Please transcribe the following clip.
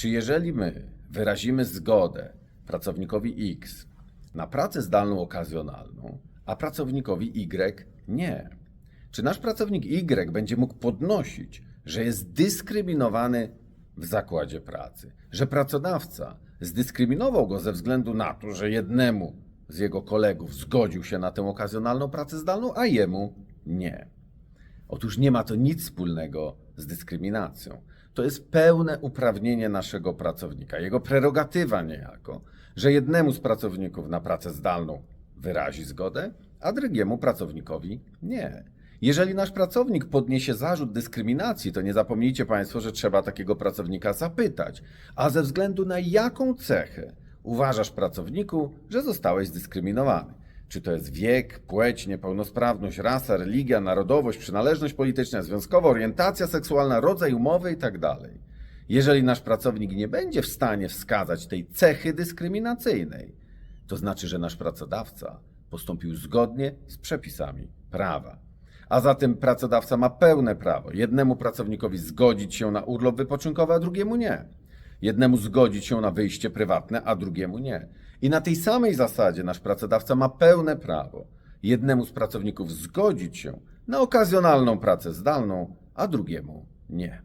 Czy jeżeli my wyrazimy zgodę pracownikowi X na pracę zdalną okazjonalną, a pracownikowi Y nie? Czy nasz pracownik Y będzie mógł podnosić, że jest dyskryminowany w zakładzie pracy, że pracodawca zdyskryminował go ze względu na to, że jednemu z jego kolegów zgodził się na tę okazjonalną pracę zdalną, a jemu nie? Otóż nie ma to nic wspólnego z dyskryminacją. To jest pełne uprawnienie naszego pracownika, jego prerogatywa niejako, że jednemu z pracowników na pracę zdalną wyrazi zgodę, a drugiemu pracownikowi nie. Jeżeli nasz pracownik podniesie zarzut dyskryminacji, to nie zapomnijcie Państwo, że trzeba takiego pracownika zapytać, a ze względu na jaką cechę uważasz pracowniku, że zostałeś zdyskryminowany. Czy to jest wiek, płeć, niepełnosprawność, rasa, religia, narodowość, przynależność polityczna, związkowa, orientacja seksualna, rodzaj umowy itd. Jeżeli nasz pracownik nie będzie w stanie wskazać tej cechy dyskryminacyjnej, to znaczy, że nasz pracodawca postąpił zgodnie z przepisami prawa. A zatem pracodawca ma pełne prawo jednemu pracownikowi zgodzić się na urlop wypoczynkowy, a drugiemu nie. Jednemu zgodzić się na wyjście prywatne, a drugiemu nie. I na tej samej zasadzie nasz pracodawca ma pełne prawo jednemu z pracowników zgodzić się na okazjonalną pracę zdalną, a drugiemu nie.